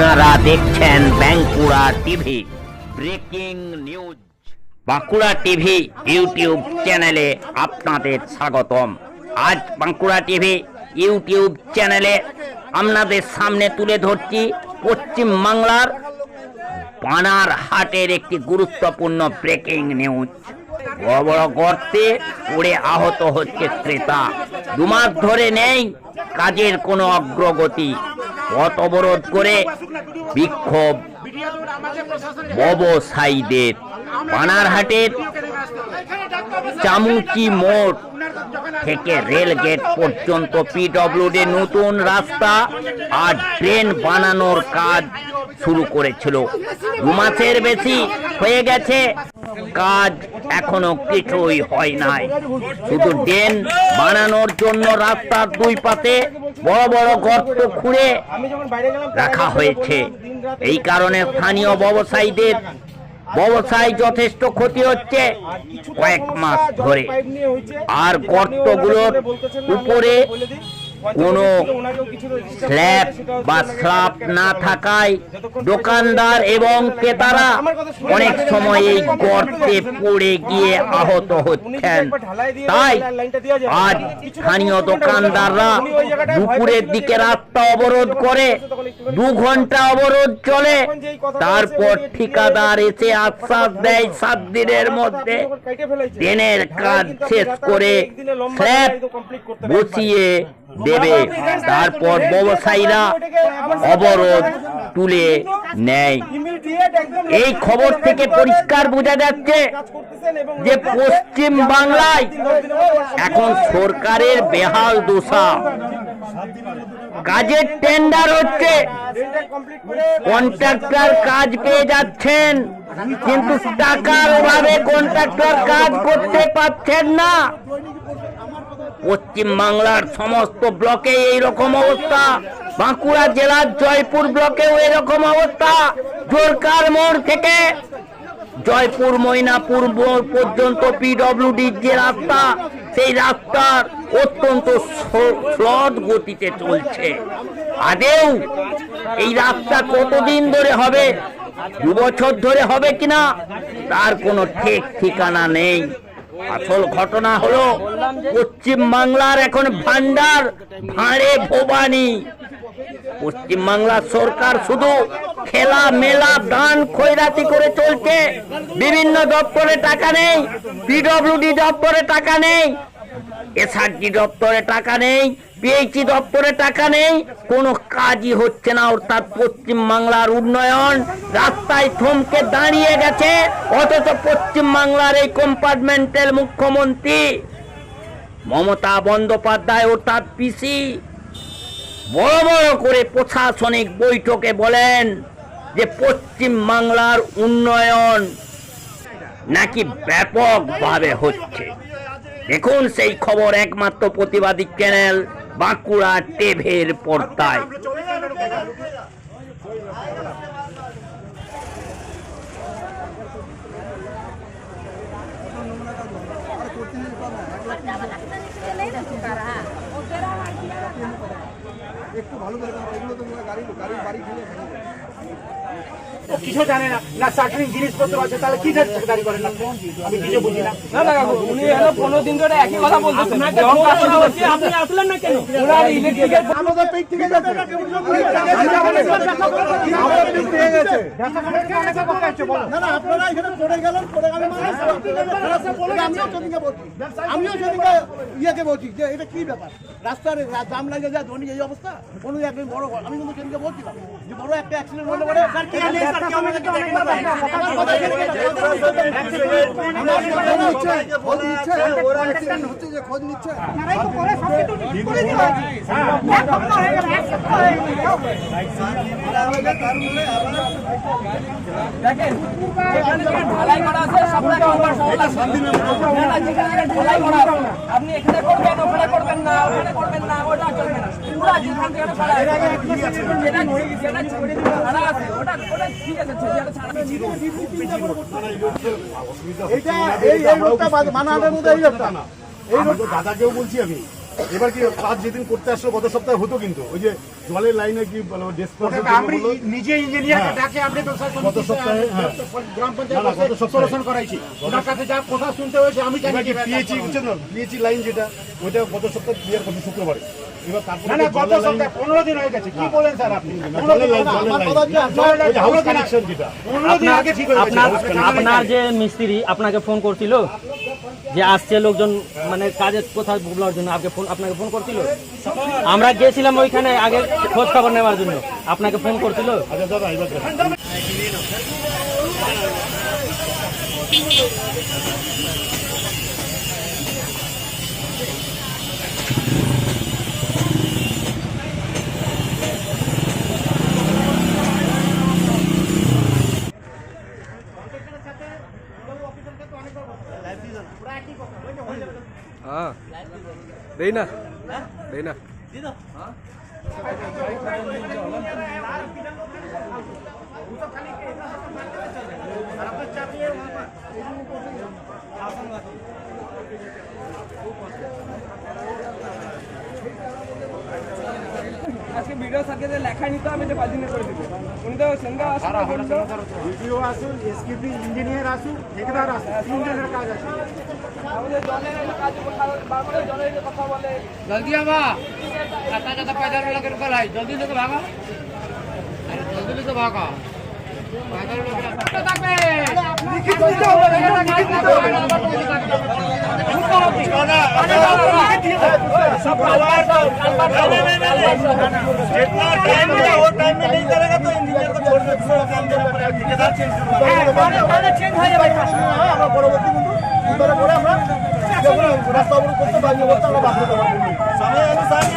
আপনারা দেখছেন Bankura TV, breaking news. Bankura TV YouTube চ্যানেলে আপনাদের স্বাগতম। আজ বাঁকুড়া টিভি ইউটিউব চ্যানেলে আপনাদের সামনে তুলে ধরছি পশ্চিম বাংলার পানার হাটের একটি গুরুত্বপূর্ণ ব্রেকিং নিউজ। বড় বড় গর্তে পড়ে আহত হচ্ছে ক্রেতা দুমাস ধরে নেই কাজের কোনো অগ্রগতি। পথ অবরোধ করে বিক্ষোভ। ব্যবসায়ীদের পানারহাটের চামুচি মোড় থেকে রেল গেট পর্যন্ত পিডব্লিউডি নতুন রাস্তা আর ট্রেন বানানোর কাজ শুরু করেছিল। দু মাসের বেশি হয়ে গেছে, কাজ এখনও কিছুই হয় নাই। শুধু ড্রেন বানানোর জন্য রাস্তার দুই পাশে বড় বড় গর্ত খুঁড়ে রাখা হয়েছে। এই কারণে স্থানীয় ব্যবসায়ীদের ব্যবসায় যথেষ্ট ক্ষতি হচ্ছে কয়েক মাস ধরে। আর গর্তগুলোর উপরে কোনো স্ল্যাব বা স্ল্যাব না থাকায় দোকানদার এবং ক্রেতারা অনেক সময় এই গর্তে পড়ে গিয়ে আহত হচ্ছেন। তাই আজ স্থানীয় দোকানদাররা দুপুরের দিকে রাস্তা অবরোধ করে দু ঘণ্টা অবরোধ চলে। তারপর ঠিকাদার এসে আশ্বাস দেয় সাত দিনের মধ্যে ট্রেনের কাজ শেষ করে স্ল্যাব বসিয়ে দেবে তারপর ব্যবসায়ীরা অবরোধ তুলে নেয়। এই খবর থেকে পরিষ্কার বোঝা যাচ্ছে যে পশ্চিম বাংলায় এখন সরকারের বেহাল দোষা কাজের টেন্ডার হচ্ছে। কন্ট্রাক্টর কাজ পেয়ে যাচ্ছেন, কিন্তু টাকার অভাবে কন্ট্রাক্টর কাজ করতে পারছেন না। পশ্চিম বাংলার সমস্ত ব্লকে এই রকম অবস্থা। বাঁকুড়া জেলার জয়পুর ব্লকেও এরকম অবস্থা। জোরকার মোড় থেকে জয়পুর, ময়নাপুর মোড় পর্যন্ত পিডব্লিউডির যে রাস্তা, সেই রাস্তার অত্যন্ত ফ্লড গতিতে চলছে। আদেও এই রাস্তা কতদিন ধরে হবে দু বছর ধরে হবে কিনা, তার কোনো ঠিক ঠিকানা নেই। আসল ঘটনা হলো পশ্চিম বাংলার এখন ভান্ডার ভাঁড়ে ভবানী। পশ্চিম বাংলার সরকার শুধু খেলা, মেলা, দান, খৈরাতি করে চলছে। বিভিন্ন দপ্তরে টাকা নেই পিডব্লিউডি দপ্তরে টাকা নেই, এসআরজি দপ্তরে টাকা নেই পিএইচি দপ্তরে টাকা নেই, কোনো কাজই হচ্ছে না। অর্থাৎ পশ্চিম বাংলার উন্নয়ন রাস্তায় থমকে দাঁড়িয়ে গেছে। অথচ পশ্চিম বাংলার এই কম্পার্টমেন্টাল মুখ্যমন্ত্রী মমতা বন্দ্যোপাধ্যায় অর্থাৎ পিসি বড় বড় করে প্রশাসনিক বৈঠকে বলেন যে পশ্চিম বাংলার উন্নয়ন নাকি ব্যাপকভাবে হচ্ছে। দেখুন সেই খবর একমাত্র প্রতিবাদী চ্যানেল বাঁকুড়া টেভের পর্দায়। একটু ভালো করে এগুলো তো গাড়ি গাড়ি বাড়ি ও কিছু জানে না? না চাকরি জিনিসপত্র আছে তাহলে কি দাঁড়ি করেন না? আমি কিছু বুঝি না। না না কাকু, উনি এলো পনেরো দিন ধরে একই কথা বলতেছেন আপনাকে যখন ফোন কাজ করা শুরু হচ্ছে, হচ্ছে, আপনি আসলেন না কেন? ওনার ইলেকট্রিকের আমাদের পেট থেকে গেছে। আমাদের পেট থেকে গেছে। না না আপনারা এখানে পড়ে গেলেন পড়ে গেলেন মানে আমিও বলছি। আমিও ইয়েকে বলছি যে এটা কি ব্যাপার? রাস্তার জাম লাগে যা ধনী এই অবস্থা? কোনো একদিন বড় আমি কিন্তু বলছিলাম যে বড় একটা অ্যাক্সিডেন্ট হলে পরে খোঁজ নিচ্ছে দেখেন ঢালাই করা আছে, আপনি এখানে করবেন ওখানে করবেন না ওখানে করবেন না ওটা চলবে না দাদাকেও বলছি আমি এবার কি কাজ যেদিন করতে আসলো গত সপ্তাহে হতো কিন্তু। ওই যে জলের লাইনে কি নিজে ইঞ্জিনিয়ারকে ডাকে আপনি ব্যবসায় গত সপ্তাহে, হ্যাঁ। গ্রাম না, না, গত পঞ্চায়েত। করাইছি। ওনার কাছে যা কথা শুনতে হয়েছে আমি জানি পিএইচি লাইন যেটা ওইটা গত সপ্তাহে ক্লিয়ার করছে শুক্রবারে। না না গত সপ্তাহে পনেরো দিন হয়ে গেছে। কি বলেন স্যার আপনি? না, জলের লাইন জলের আমার লাইন কথা হচ্ছে আপনার যে হাউস কানেকশন যেটা পনেরো দিন আগে ঠিক আপনার আপনার যে মিস্ত্রি আপনাকে ফোন করছিল? যে আসছে লোকজন মানে কাজের কোথাও বলার জন্য আপনাকে ফোন আপনাকে ফোন করছিল? আমরা গিয়েছিলাম ওইখানে আগে খোঁজ খবর নেওয়ার জন্য। আপনাকে ফোন করছিল? আচ্ছা দাদা এবার দেখেন। দেই না দেই না আজকে ভিডিও সাথে লেখা নিতে হবে যে পাঁচ দিনে করে দেবে উনি তো সন্ধ্যা আসুন ভিডিও আসুন এসকিপি ইঞ্জিনিয়ার আসুন ঠিকাদার আসুন তিনজনের কাজ আছে আমাদের জলের কাজ বারবার জলের কথা বলে জলদি আবা কাটা কাটা পায়দার লোকের উপর হয় জলদি লোকে ভাগা আরে জলদি লোকে ভাগা পায়দার লোকের থাকবে है जल्दी लेके भागा अरे जल्दी लेके भागा पैदल वाला के থাকবে লিখিত দিতে হবে লিখিত দিতে হবে আমরা পরবর্তী কিন্তু এবারে পরে আমরা যখন রাস্তা অবরোধ করতে বাধ্য করতে আমরা বাধ্য করবো और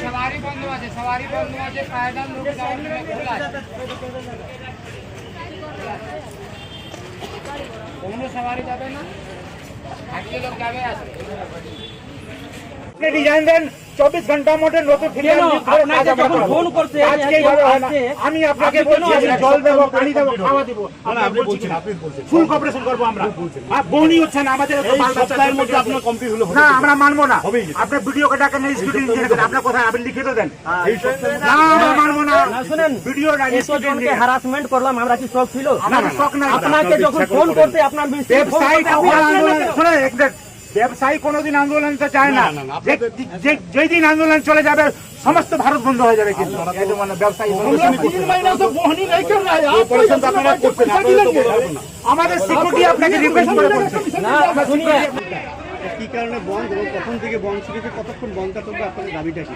সবারই বন্ধু আছে সবারই বন্ধু আছে পায়দার লোক কোনো সবারই যাবে না আজকে লোক যাবে আসবে ডিজাইন দেন। চব্বিশ ঘণ্টার মধ্যে নতুন। ফোন করছে, হয়? আসছে, আমি আপনাকে বলছি জল দেবো পানি দেবো খাওয়া দিব। না, আপনি বলছেন। আপনি বলছেন। ফুল কপারেশন করব আমরা। বনি হচ্ছে না আমাদের আপনার হলে না আমরা মানবো না। হবেই। না। আপনি ভিডিওকে ডাকেন আপনার কথা আপনি লিখিত দেন না আমরা মানবো না। না, শুনেন ভিডিও জনকে হারাসমেন্ট করলাম আমরা কি ছিল? শখ নাই। আপনাকে যখন ফোন করতে আপনার ব্যবসায়ী কোনোদিন আন্দোলন তো চায় না। না, না, না, আপনাদের- যে- যে- যেই দিন আন্দোলন চলে যাবে সমস্ত ভারত বন্ধ হয়ে যাবে কিন্তু। মানে ব্যবসায়ী আমাদের সিকিউরিটি আপনাকে রিকোয়েস্ট করে বলছে। না শুনিয়ে। কি কারণে বন্ধ কখন থেকে বন্ধ ছিল কতক্ষণ আপনাদের দাবিটা কি?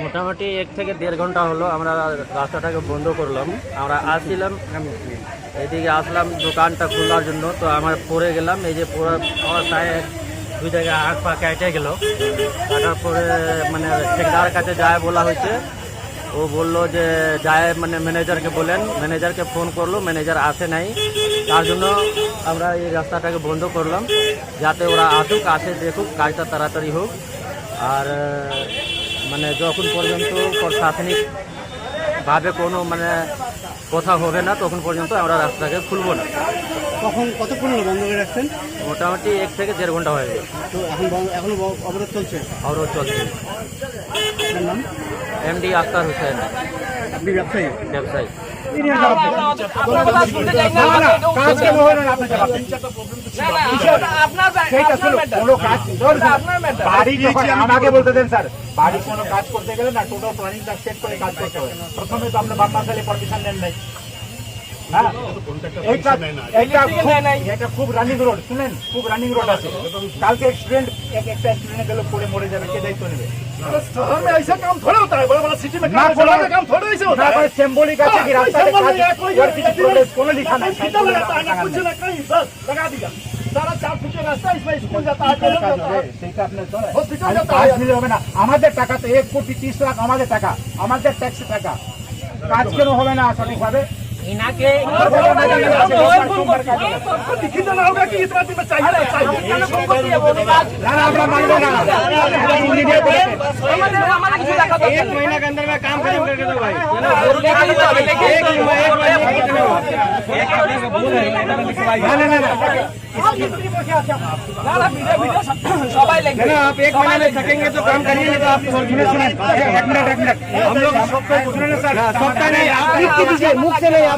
মোটামুটি এক থেকে দেড় ঘণ্টা হলো আমরা রাস্তাটাকে বন্ধ করলাম। আমরা আসছিলাম, এদিকে আসলাম দোকানটা খোলার জন্য, তো আমার পরে গেলাম, এই যে পুরো আমার সায়ে দুই জায়গায় হাত পা কেটে গেল। কাটার পরে মানে ঠিকদার কাছে যায় বলা হয়েছে ও বলল যে যায় মানে ম্যানেজারকে বলেন ম্যানেজারকে ফোন করল ম্যানেজার আসে নাই তার জন্য আমরা এই রাস্তাটাকে বন্ধ করলাম যাতে ওরা আসুক আসে দেখুক কাজটা তাড়াতাড়ি হোক আর আহ, মানে যখন পর্যন্ত প্রশাসনিক ভাবে কোনো মানে কথা হবে না তখন পর্যন্ত আমরা রাস্তাকে খুলবো না। কখন কতক্ষণ হলো বন্ধ করে রাখছেন? মোটামুটি এক থেকে দেড় ঘণ্টা হয়ে গেল। তো এখন এখন অবরোধ চলছে? অবরোধ চলছে। নাম? এমডি আক্তার হোসেন আপনি ব্যবসায়ী? ব্যবসায়ী। আমাকে বলতে দেন স্যার বাড়ি কোনো কাজ করতে গেলে না টোটাল প্ল্যানিংটা সেট করে কাজ করতে হবে প্রথমে তো আপনার বাপ মাসালে পারমিশন নেন নাই। এটা খুব রানিং রোড শুনেন খুব রানিং রোড আছে কালকে স্টুডেন্ট একটা স্টুডেন্ট গেলে পড়ে মরে যাবে কে দায়িত্ব নেবে शहर में ऐसा काम थोड़ा होता है बड़ा बड़ा सिटी में না काम কোনো चलाने का काम थोड़ा ऐसे होता না है কোনো symbolic আছে কি রাস্তাতে symbol কাজ नहीं है, कोई ওর কিছু progress কোনো লিখা নাই फीता लगाता है ना कुछ ना कहीं बस लगा दिया सारा चार फुट का रास्ता इसमें स्कूल जाता है कॉलेज जाता है সেইটা আপনার চলে हॉस्पिटल जाता কাজ है নিলে হবে না আমাদের টাকা তো এক কোটি তিরিশ লাখ আমাদের টাকা আমাদের ট্যাক্স টাকা কাজ কেন হবে না সঠিকভাবে इनाके लिखित देना होगा कि इतना दिन में चाहिए चाहिए एक महीना के अंदर में काम खत्म करके दो आप एक महीना ले सकेंगे तो काम करिए तो आप सुनिए एक मिनट एक मिनट हम लोग सबका नहीं आप मुख से नहीं आप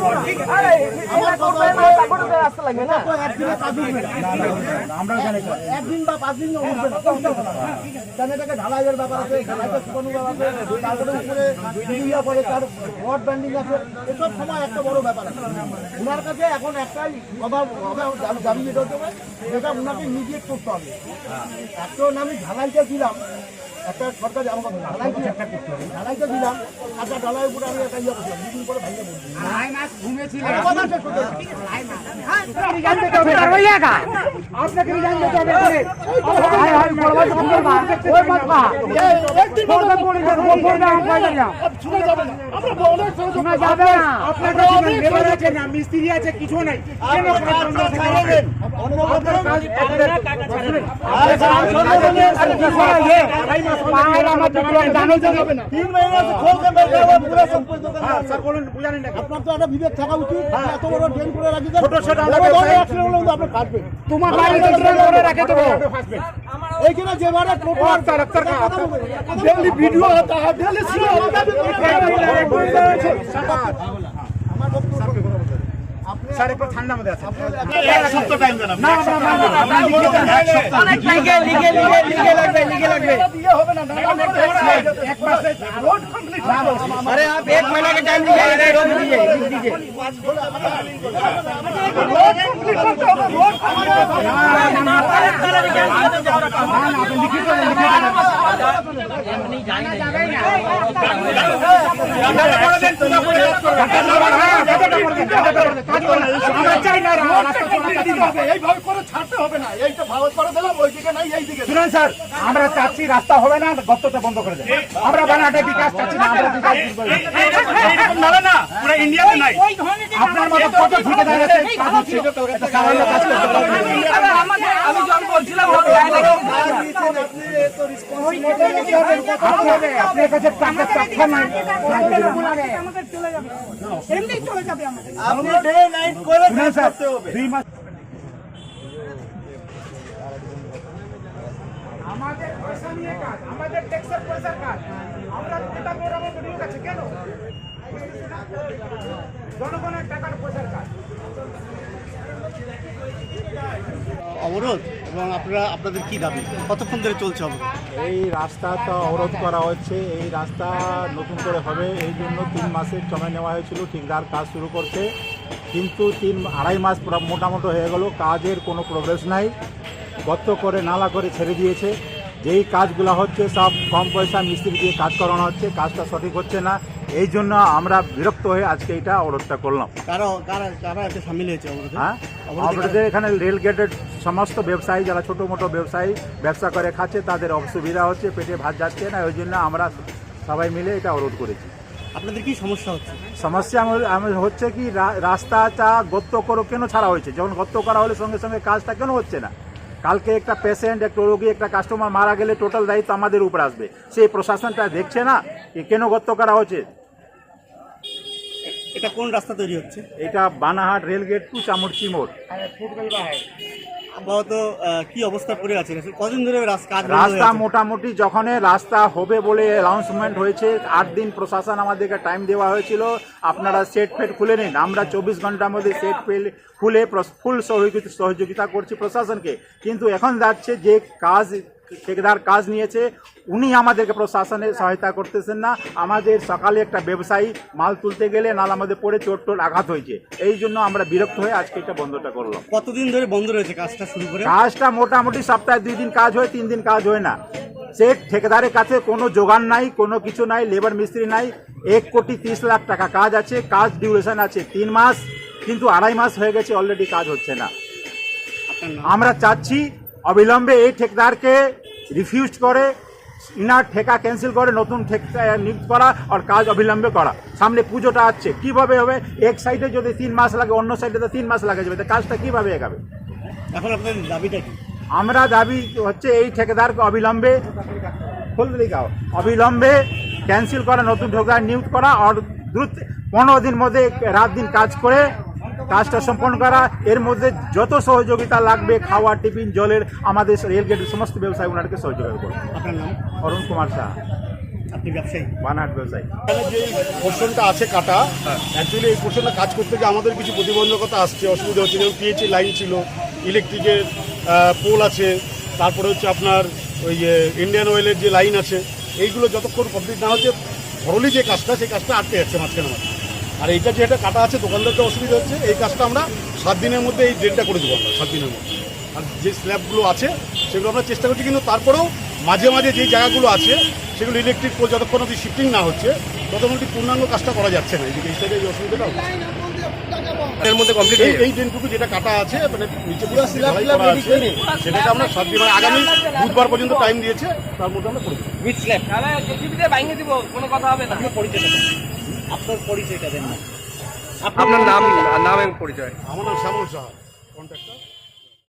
একদিন বা পাঁচ দিন উঠবে না এটাকে ঢালাইয়ের ব্যাপার আছে ঢালাইটা শুকানো ব্যাপার ইউরিয়া পরে তার রড আছে এসব সময় একটা বড় ব্যাপার ওনার কাছে এখন একটাই অভাব অভাব দাবি যেটা হতে নিজে করতে হবে এত আমি ঢালাইটা দিলাম একটা সরকারি আমার কথা ঢালাই ঢালাইটা দিলাম একটা ঢালাই উপরে আমি একটা ইয়ে করছিলাম দুদিন পরে ভাইয়া বলছি কথা শেষ হতে হবে। শুনে যাবে না আমরা বলে শোনা যাবে না আপনার কাছে লেবার আছে না মিস্ত্রি আছে কিছু নাই কেন পাহাড় আমার বিক্রম জানো যাবে না তিন মহিনা আছে খোল কেমন যাবে পুরো সব দোকান হ্যাঁ স্যার বলেন বুঝানেন না আপনার তো একটা বিবেক থাকা উচিত এত বড় ড্রেন করে রাখি ছোট ছোট আমাকে অ্যাক্সিডেন্ট হলে কিন্তু আপনি কাটবেন তোমার বাড়ি ড্রেন করে রাখে তো এইখানে যেবারে কোপার ডাক্তার কা ডেইলি ভিডিও আতা ডেইলি সিও আতা স্যার একটু ঠান্ডা মধ্যে আছে एक सप्ताह टाइम देना না আমরা মানবো না, আমরা লিখে দেন। লিখে লিখে লিখে লিখে লাগবে লিখে লাগবে ये होगा ना नाला এক মাসে रोड कंप्लीट अरे आप एक महीने के टाइम दीजिए रोक दीजिए लिख दीजिए रोड कंप्लीट करते होगा रोड আমরা চাই না রাস্তা এইভাবে করে ছাড়তে হবে। না। এইটা ভালো করে দিলাম ওইদিকে নাই এইদিকে শুনুন স্যার আমরা চাচ্ছি রাস্তা হবে না গর্তটা বন্ধ করে দেবো আমরা বানাটা বিকাশ চাচ্ছি না আমরা বিকাশ নালা না পুরো ইন্ডিয়াতে নাই। আপনার মতো কত ঘুরে আছে আমাদের পয়সা নিয়ে কাজ আমাদের ট্যাক্সের পয়সার কাজ আমরা এটা করাবো তো আছে কেন জনগণের টাকার পয়সার কাজ অবরোধ এবং আপনারা, আপনাদের কি দাবি? কতক্ষণ ধরে চলছে অবরোধ? এই রাস্তা তো অবরোধ করা হচ্ছে, এই রাস্তা নতুন করে হবে, এই জন্য তিন মাসের সময় নেওয়া হয়েছিল ঠিকদার কাজ শুরু করছে। কিন্তু তিন, আড়াই মাস মোটামুটি হয়ে গেল, কাজের কোনো প্রোগ্রেস নাই, গর্ত করে, নালা করে ছেড়ে দিয়েছে। যেই কাজগুলো হচ্ছে সব কম পয়সা মিস্ত্রি দিয়ে কাজ করানো হচ্ছে কাজটা সঠিক হচ্ছে না এই জন্য আমরা বিরক্ত হয়ে আজকে এটা অবরোধটা করলাম। হ্যাঁ? আমাদের এখানে রেল গেটের সমস্ত ব্যবসায়ী যারা ছোটো মোটো ব্যবসায়ী ব্যবসা করে খাচ্ছে তাদের অসুবিধা হচ্ছে পেটে ভাত যাচ্ছে না ওই জন্য আমরা সবাই মিলে এটা অবরোধ করেছি। আপনাদের কি সমস্যা হচ্ছে? সমস্যা আমার- হচ্ছে কি রাস্তাটা গর্ত করো কেন ছাড়া হয়েছে? যখন গর্ত করা হলে সঙ্গে সঙ্গে কাজটা কেন হচ্ছে না? কালকে একটা পেশেন্ট একটা রোগী একটা কাস্টমার মারা গেলে টোটাল দায়িত্ব আমাদের উপর আসবে। সেই প্রশাসনটা দেখছে না যে কেন গর্ত করা হচ্ছে। এটা কোন রাস্তা তৈরি হচ্ছে? এটা বানাহাট রেলগেট টু চামড়চি মোড়। আপাতত আহ, কি অবস্থা পড়ে আছে? কদিন ধরে রাস- কাজ বন্ধ রাস্তা মোটামুটি যখন রাস্তা হবে বলে অ্যানাউন্সমেন্ট হয়েছে আট দিন প্রশাসন আমাদেরকে টাইম দেওয়া হয়েছিল। আপনারা সেট ফেট খুলে নিন। আমরা চব্বিশ ঘণ্টার মধ্যে সেট ফেল খুলে ফুল সহযোগিতা করছি প্রশাসনকে। কিন্তু এখন যাচ্ছে যে কাজ ঠিকাদার কাজ নিয়েছে উনি আমাদেরকে প্রশাসনে সহায়তা করতেছেন না। আমাদের সকালে একটা ব্যবসায়ী মাল তুলতে গেলে নাল আমাদের পড়ে চোট টোট আঘাত হয়েছে। এই জন্য আমরা বিরক্ত হয়ে আজকে এটা বন্ধটা করলাম। কতদিন ধরে বন্ধ রয়েছে কাজটা শুরু করে? কাজটা মোটামুটি সপ্তাহে দুই দিন কাজ হয় তিন দিন কাজ হয় না। সে ঠেকেদারের কাছে কোনো যোগান নাই কোনো কিছু নাই লেবার মিস্ত্রি নাই। এক কোটি তিরিশ লাখ টাকা কাজ আছে কাজ ডিউরেশন আছে তিন মাস কিন্তু আড়াই মাস হয়ে গেছে অলরেডি কাজ হচ্ছে না। আমরা চাচ্ছি অবিলম্বে এই ঠিকাদারকে রিফিউজ করে ইনার ঠেকা ক্যান্সেল করে নতুন ঠেকা নিয়োগ করা আর কাজ অবিলম্বে করা। সামনে পুজোটা আসছে। কীভাবে হবে? এক সাইডে যদি তিন মাস লাগে অন্য সাইডে তো তিন মাস লাগে যাবে। তো কাজটা কীভাবে এগাবে? এখন আপনাদের দাবিটা কি? আমরা দাবি হচ্ছে এই ঠিকাদারকে অবিলম্বে ফুল লিখাও অবিলম্বে ক্যান্সেল করা নতুন ঠিকাদার নিয়োগ করা আর দ্রুত পনেরো দিন মধ্যে রাত দিন কাজ করে কাজটা সম্পন্ন করা। এর মধ্যে যত সহযোগিতা লাগবে খাওয়া টিফিন জলের আমাদের রেলগেটের সমস্ত ব্যবসায়ী ওনাদেরকে সহযোগিতা করবে। আপনার নাম? অরুণ কুমার শাহ। আপনি ব্যবসায়ী? বানহাট ব্যবসায়ী। এখানে যে পোর্শনটা আছে কাটা অ্যাকচুয়ালি এই পোর্শনটা কাজ করতে গিয়ে আমাদের কিছু প্রতিবন্ধকতা আসছে অসুবিধা হচ্ছে যেমন পিএইচি লাইন ছিল ইলেকট্রিকের পোল আছে তারপরে হচ্ছে আপনার ওই ইন্ডিয়ান অয়েলের যে লাইন আছে এইগুলো যতক্ষণ কমপ্লিট না হচ্ছে ভরলি যে কাজটা সেই কাজটা আটকে যাচ্ছে মাঝখানে মাঝখানে। আর এইটা যেটা কাটা আছে দোকানদারটা অসুবিধা হচ্ছে এই কাজটা আমরা সাত দিনের মধ্যে এই ড্রেনটা করে দেবো আমরা সাত দিনের মধ্যে। আর যে স্ল্যাবগুলো আছে সেগুলো আমরা চেষ্টা করছি কিন্তু তারপরেও মাঝে মাঝে যে জায়গাগুলো আছে সেগুলো ইলেকট্রিক পোল যতক্ষণ অব্দি শিফটিং না হচ্ছে ততক্ষণ অব্দি পূর্ণাঙ্গ কাজটা করা যাচ্ছে না। এদিকে এই সাইডে এই অসুবিধাটা হচ্ছে। এর মধ্যে কমপ্লিট এই এই ট্রেনটুকু যেটা কাটা আছে মানে নিচে পুরো করা আছে সেটাকে আমরা সাত দিন মানে আগামী বুধবার পর্যন্ত টাইম দিয়েছে তার মধ্যে আমরা করে দেবো। উইথ স্ল্যাব তাহলে ভাঙিয়ে দিব কোনো কথা হবে না। আপনার পরিচয়টা দেন না। আমার নাম শ্যামল সাহা। কন্ট্রাক্টর